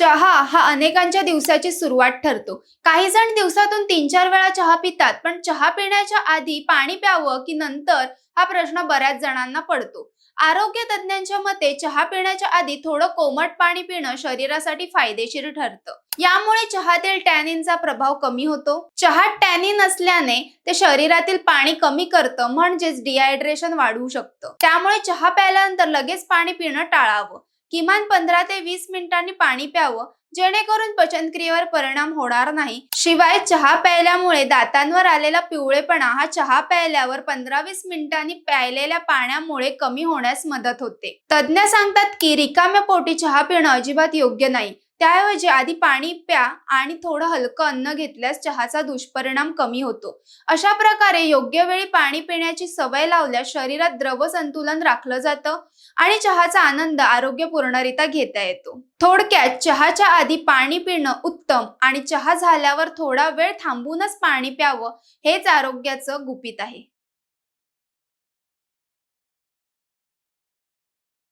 चहा हा अनेकांच्या दिवसाची सुरुवात ठरतो. काही जण दिवसातून तीन चार वेळा चहा पितात पण चहा पिण्याच्या आधी पाणी प्यावं की नंतर हा प्रश्न बऱ्याच जणांना पडतो. आरोग्य तज्ज्ञांच्या मते चहा पिण्याच्या आधी थोडं कोमट पाणी पिणं शरीरासाठी फायदेशीर ठरतं. यामुळे चहातील टॅनिनचा प्रभाव कमी होतो. चहात टॅनिन असल्याने ते शरीरातील पाणी कमी करतं म्हणजेच डिहायड्रेशन वाढवू शकतं. त्यामुळे चहा प्यायल्यानंतर लगेच पाणी पिणं टाळावं. किमान पंधरा ते वीस मिनिटांनी पाणी प्यावं. जेणेकरून पचनक्रियेवर परिणाम होणार नाही. शिवाय चहा प्यायल्यामुळे दातांवर आलेला पिवळेपणा हा चहा प्यायल्यावर पंधरा वीस मिनिटांनी प्यायलेल्या पाण्यामुळे कमी होण्यास मदत होते. तज्ज्ञ सांगतात की रिकाम्या पोटी चहा पिणं अजिबात योग्य नाही. त्याऐवजी आधी पाणी प्या आणि थोडं हलकं अन्न घेतल्यास चहाचा दुष्परिणाम कमी होतो. अशा प्रकारे योग्य वेळी पाणी पिण्याची सवय लावल्यास शरीरात द्रव संतुलन राखलं जातं आणि चहाचा आनंद आरोग्यपूर्णरित्या घेता येतो. थोडक्यात चहाच्या आधी पाणी पिणं उत्तम आणि चहा झाल्यावर थोडा वेळ थांबूनच पाणी प्यावं हेच आरोग्याचं गुपित आहे.